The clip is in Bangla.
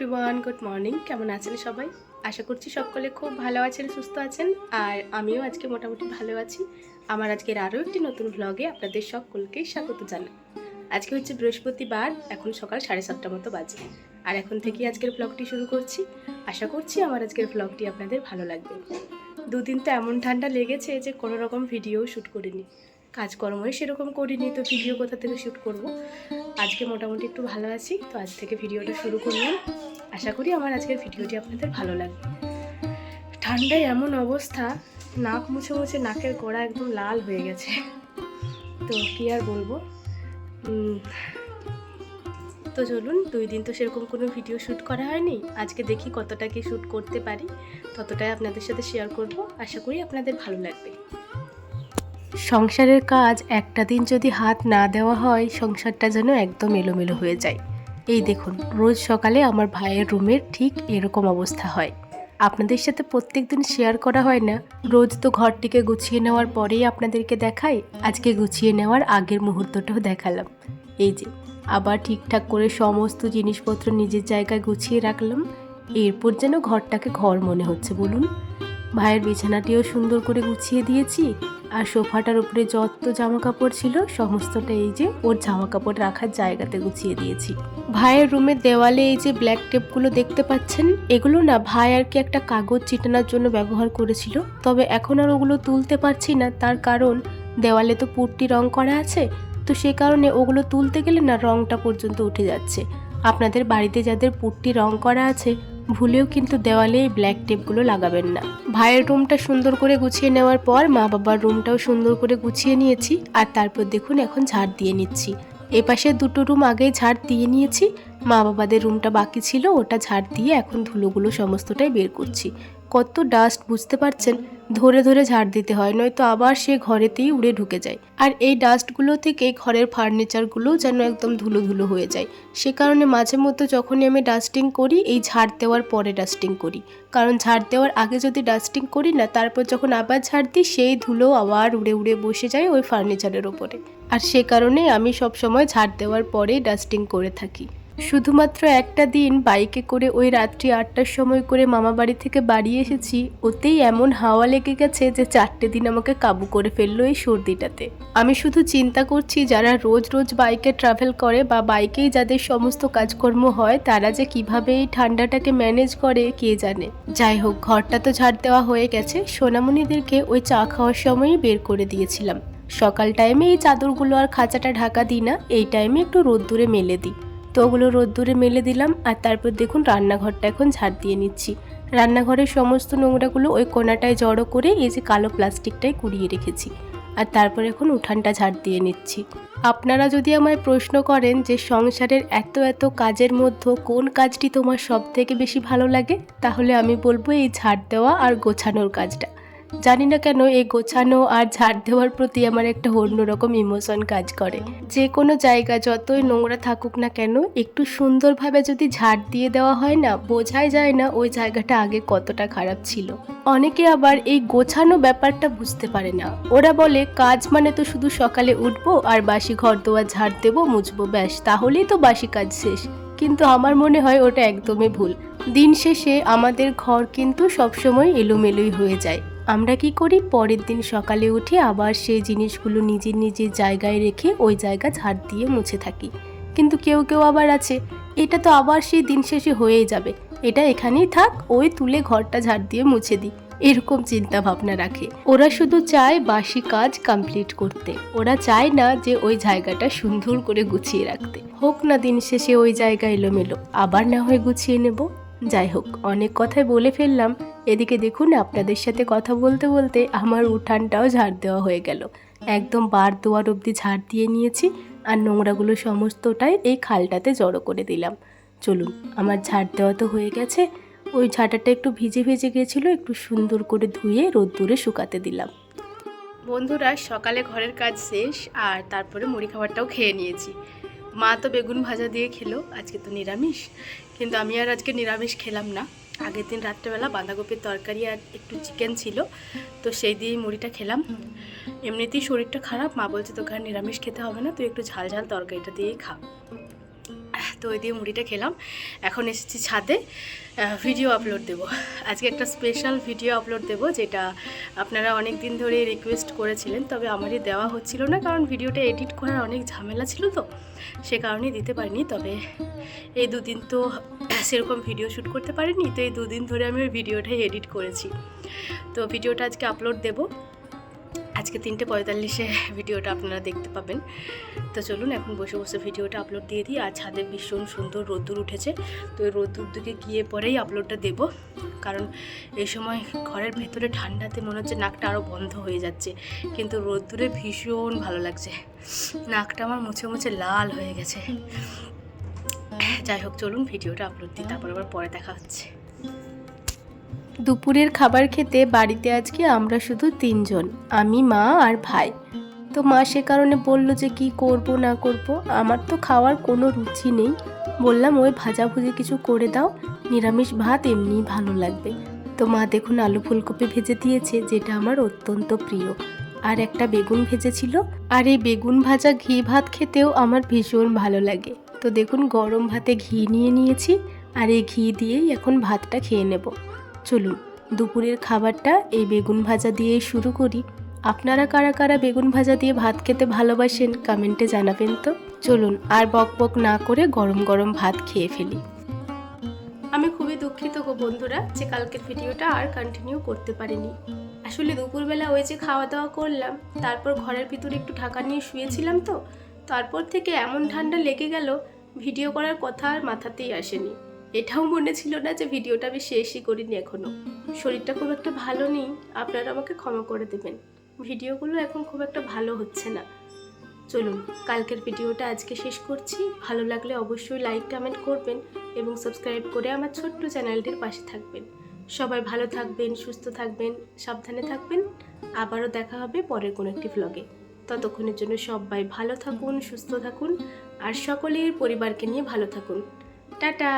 এভরিওয়ান গুড মর্নিং কেমন আছেন সবাই? আশা করছি সকলে খুব ভালো আছেন, সুস্থ আছেন। আর আমিও আজকে মোটামুটি ভালো আছি। আমার আজকের আরও একটি নতুন ভ্লগে আপনাদের সকলকে স্বাগত জানাই। আজকে হচ্ছে বৃহস্পতিবার, এখন সকাল সাড়ে সাতটা মতো বাজে। আর এখন থেকে আজকের ভ্লগটি শুরু করছি। আশা করছি আমার আজকের ভ্লগটি আপনাদের ভালো লাগবে। দুদিন তো এমন ঠান্ডা লেগেছে যে কোনো রকম ভিডিও শ্যুট করিনি। কাজকর্মই সেরকম করিনি, তো ভিডিও কোথা থেকে শ্যুট করব? আজকে মোটামুটি একটু ভালো আছি, তো আজ থেকে ভিডিওটা শুরু করলাম। আশা করি আমার আজকের ভিডিওটি আপনাদের ভালো লাগবে। ঠান্ডায় এমন অবস্থা, নাক মুছে মুছে নাকের গোড়া একদম লাল হয়ে গেছে। তো কি আর বলব? তো চলুন, দুই দিন তো সেরকম কোনো ভিডিও শ্যুট করা হয়নি। আজকে দেখি কতটা কি শ্যুট করতে পারি। ততটাই আপনাদের সাথে শেয়ার করব। আশা করি আপনাদের ভালো লাগবে। সংসারের কাজ একটা দিন যদি হাত না দেওয়া হয়, সংসারটা যেন একদম এলোমেলো হয়ে যায়। এই দেখুন, রোজ সকালে আমার ভাইয়ের রুমের ঠিক এরকম অবস্থা হয়। আপনাদের সাথে প্রত্যেক দিন শেয়ার করা হয় না। রোজ তো ঘরটিকে গুছিয়ে নেওয়ার পরেই আপনাদেরকে দেখাই, আজকে গুছিয়ে নেওয়ার আগের মুহূর্তটাও দেখালাম। এই যে, আবার ঠিকঠাক করে সমস্ত জিনিসপত্র নিজের জায়গায় গুছিয়ে রাখলাম, এরপর যেন ঘরটাকে ঘর মনে হচ্ছে, বলুন। ভাইয়ের বিছানাটিও সুন্দর করে গুছিয়ে দিয়েছি আর সোফাটার উপরে যত জামা কাপড় ছিল, সমস্তটা এই যে ওর জামা কাপড় রাখার জায়গাতে গুছিয়ে দিয়েছি। ভাইয়ের রুমের দেওয়ালে এই যে ব্ল্যাক টেপগুলো দেখতে পাচ্ছেন, এগুলো না ভাই আর কি একটা কাগজ চিটানোর জন্য ব্যবহার করেছিল। তবে এখন আর ওগুলো তুলতে পারছি না, তার কারণ দেওয়ালে তো পুট্টি রং করা আছে, তো সে কারণে ওগুলো তুলতে গেলে না রংটা পর্যন্ত উঠে যাচ্ছে। আপনাদের বাড়িতে যাদের পুট্টি রং করা আছে ভুলেও কিন্তু দেওয়ালে এই ব্ল্যাক টেপগুলো লাগাবেন না। ভাইয়ের রুমটা সুন্দর করে গুছিয়ে নেওয়ার পর মা বাবার রুমটাও সুন্দর করে গুছিয়ে নিয়েছি আর তারপর দেখুন এখন ঝাড় দিয়ে নিচ্ছি। এপাশে দুটো রুম আগেই ঝাড় দিয়ে নিয়েছি মা বাবাদের রুমটা বাকি ছিল, ওটা ঝাড় দিয়ে এখন ধুলোগুলো সমস্তটাই বের করছি। কত ডাস্ট বুঝতে পারছেন? ধরে ধরে ঝাড় দিতে হয়, নয়তো আবার সে ঘরেতেই উড়ে ঢুকে যায়। আর এই ডাস্টগুলো থেকে ঘরের ফার্নিচারগুলোও যেন একদম ধুলো ধুলো হয়ে যায়। সে কারণে মাঝে মধ্যে যখনই আমি ডাস্টিং করি, এই ঝাড় দেওয়ার পরে ডাস্টিং করি। কারণ ঝাড় দেওয়ার আগে যদি ডাস্টিং করি না, তারপর যখন আবার ঝাড় দিই, সেই ধুলো আবার উড়ে উড়ে বসে যায় ওই ফার্নিচারের ওপরে। আর সে কারণে আমি সব সময় ঝাড় দেওয়ার পরেই ডাস্টিং করে থাকি। শুধুমাত্র একটা দিন বাইকে করে ওই রাত্রি আটটার সময় করে মামা বাড়ি থেকে বাড়ি এসেছি, ওতেই এমন হাওয়া লেগে গেছে যে চারটে দিন আমাকে কাবু করে ফেলল এই সর্দিটাতে। আমি শুধু চিন্তা করছি যারা রোজ রোজ বাইকে ট্রাভেল করে বা বাইকেই যাদের সমস্ত কাজকর্ম হয়, তারা যে কীভাবে এই ঠান্ডাটাকে ম্যানেজ করে, কে জানে। যাই হোক, ঘরটা তো ঝাড় দেওয়া হয়ে গেছে, সোনামণিদেরকে ওই চা খাওয়ার সময়ই বের করে দিয়েছিলাম। সকাল টাইমে এই চাদরগুলো আর খাঁচাটা ঢাকা দিই না, এই টাইমে একটু রোদ্দুরে মেলে দিই। তো ওগুলো রোদ্দুরে মেলে দিলাম আর তারপর দেখুন রান্নাঘরটা এখন ঝাড় দিয়ে নিচ্ছি। রান্নাঘরের সমস্ত নোংরাগুলো ওই কোনাটায় জড়ো করে এই যে কালো প্লাস্টিকটায় কুড়িয়ে রেখেছি। আর তারপর এখন উঠানটা ঝাড় দিয়ে নিচ্ছি। আপনারা যদি আমায় প্রশ্ন করেন যে সংসারের এত এত কাজের মধ্যে কোন কাজটি তোমার সব থেকে বেশি ভালো লাগে, তাহলে আমি বলব এই ঝাড় দেওয়া আর গোছানোর কাজটা। জানি না কেন এই গোছানো আর ঝাড় দেওয়ার প্রতি আমার একটা অন্যরকম ইমোশন কাজ করে। যে কোনো জায়গা যতই নোংরা থাকুক না কেন, একটু সুন্দরভাবে যদি ঝাড় দিয়ে দেওয়া হয় না, বোঝাই যায় না ওই জায়গাটা আগে কতটা খারাপ ছিল। অনেকে আবার এই গোছানো ব্যাপারটা বুঝতে পারে না। ওরা বলে, কাজ মানে তো শুধু সকালে উঠবো আর বাসি ঘর দোয়া ঝাড় দেবো, মুছবো, ব্যাস, তাহলেই তো বাসি কাজ শেষ। কিন্তু আমার মনে হয় ওটা একদমই ভুল। দিন শেষে আমাদের ঘর কিন্তু সবসময় এলোমেলোই হয়ে যায়। আমরা কি করি? পরের দিন সকালে উঠে আবার সেই জিনিসগুলো নিজের নিজের জায়গায় রেখে ওই জায়গা ঝাড় দিয়ে মুছে থাকি। কিন্তু কেউ কেউ আবার আছে। এটা তো আবার সেই দিন শেষে হয়েই যাবে। এটা এখানেই থাক, ওই তুলে ঘরটা ঝাড় দিয়ে মুছে দিই। এরকম চিন্তা ভাবনা রাখে। ওরা শুধু চায় বাসি কাজ কমপ্লিট করতে। ওরা চায় না যে ওই জায়গাটা সুন্দর করে গুছিয়ে রাখতে। হোক না দিন শেষে ওই জায়গা এলোমেলো, আবার না হয় গুছিয়ে নেব। যাই হোক, অনেক কথাই বলে ফেললাম। এদিকে দেখুন, আপনাদের সাথে কথা বলতে বলতে আমার উঠানটাও ঝাড় দেওয়া হয়ে গেল। একদম বার দোয়ার অবধি ঝাড় দিয়ে নিয়েছি আর নোংরাগুলো সমস্তটাই এই খালটাতে জড়ো করে দিলাম। চলুন, আমার ঝাড় দেওয়া তো হয়ে গেছে। ওই ঝাঁটাটা একটু ভিজে ভিজে গেছিল একটু সুন্দর করে ধুয়ে রোদ্দুরে শুকাতে দিলাম। বন্ধুরা, সকালে ঘরের কাজ শেষ আর তারপরে মুড়ি খাবারটাও খেয়ে নিয়েছি। মা তো বেগুন ভাজা দিয়ে খেলো, আজকে তো নিরামিষ। কিন্তু আমি আর আজকে নিরামিষ খেলাম না। আগের দিন রাত্রেবেলা বাঁধাকপির তরকারি আর একটু চিকেন ছিল, তো সেই দিয়েই মুড়িটা খেলাম। এমনিতেই শরীরটা খারাপ, মা বলছে তোকে আর নিরামিষ খেতে হবে না, তুই একটু ঝাল ঝাল তরকারিটা দিয়েই খা। তো ওই দিয়ে মুড়িটা খেলাম। এখন এসেছি ছাদে ভিডিও আপলোড দেব। আজকে একটা স্পেশাল ভিডিও আপলোড দেব, যেটা আপনারা অনেক দিন ধরে রিকোয়েস্ট করেছিলেন, তবে আমারই দেওয়া হচ্ছিল না, কারণ ভিডিওটা এডিট করার অনেক ঝামেলা ছিল তো, সে কারণেই দিতে পারিনি। তবে এই দুদিন তো সেরকম ভিডিও শ্যুট করতে পারিনি, তো এই দুদিন ধরে আমি ওই ভিডিওটাই এডিট করেছি। তো ভিডিওটা আজকে আপলোড দেব। আজকে তিনটে পঁয়তাল্লিশে ভিডিওটা আপনারা দেখতে পাবেন। তো চলুন, এখন বসে বসে ভিডিওটা আপলোড দিয়ে দিই। আর ছাদে ভীষণ সুন্দর রোদ্দুর উঠেছে। তো ওই রোদ্দুর দিকে গিয়ে পরেই আপলোডটা দেব। কারণ এই সময় ঘরের ভেতরে ঠান্ডাতে মনে হচ্ছে নাকটা আরও বন্ধ হয়ে যাচ্ছে। কিন্তু রোদ্দুরে ভীষণ ভালো লাগছে। নাকটা আমার মুছে মুছে লাল হয়ে গেছে। যাই হোক, চলুন ভিডিওটা আপলোড দিই। তারপর আবার পরে দেখা হচ্ছে। দুপুরের খাবার খেতে বাড়িতে আজকে আমরা শুধু তিনজন, আমি, মা আর ভাই। তো মা সে কারণে বলল যে কি করব, না করব, আমার তো খাওয়ার কোনো রুচি নেই। বললাম, ওই ভাজাভুজি কিছু করে দাও, নিরামিষ ভাত এমনিই ভালো লাগবে। তো মা দেখুন, আলু ফুলকপি ভেজে দিয়েছে, যেটা আমার অত্যন্ত প্রিয়। আর একটা বেগুন ভেজেছিল, আর এই বেগুন ভাজা ঘি ভাত খেতেও আমার ভীষণ ভালো লাগে। তো দেখুন, গরম ভাতে ঘি নিয়ে নিয়েছি, আর এই ঘি দিয়েই এখন ভাতটা খেয়ে নেব। চলুন, দুপুরের খাবারটা এই বেগুন ভাজা দিয়েই শুরু করি। আপনারা কারা কারা বেগুন ভাজা দিয়ে ভাত খেতে ভালোবাসেন, কমেন্টে জানাবেন তো। চলুন, আর বক বক না করে গরম গরম ভাত খেয়ে ফেলি। আমি খুবই দুঃখিত গো বন্ধুরা যে কালকের ভিডিওটা আর কন্টিনিউ করতে পারিনি। আসলে দুপুরবেলা ওই যে খাওয়া দাওয়া করলাম, তারপর ঘরের ভিতরে একটু ঢাকা নিয়ে শুয়েছিলাম তো, তারপর থেকে এমন ঠান্ডা লেগে গেল, ভিডিও করার কথা আর মাথাতেই আসেনি। এটাও মনে ছিল না যে ভিডিওটা আমি শেষই করিনি এখনও শরীরটা খুব একটা ভালো নেই, আপনারা আমাকে ক্ষমা করে দেবেন। ভিডিওগুলো এখন খুব একটা ভালো হচ্ছে না। চলুন, কালকের ভিডিওটা আজকে শেষ করছি। ভালো লাগলে অবশ্যই লাইক, কমেন্ট করবেন এবং সাবস্ক্রাইব করে আমার ছোট্ট চ্যানেলটির পাশে থাকবেন। সবাই ভালো থাকবেন, সুস্থ থাকবেন, সাবধানে থাকবেন। আবারও দেখা হবে পরের কোনো একটি ভ্লগে ততক্ষণের জন্য সবাই ভালো থাকুন, সুস্থ থাকুন, আর সকলের পরিবারকে নিয়ে ভালো থাকুন। টাটা!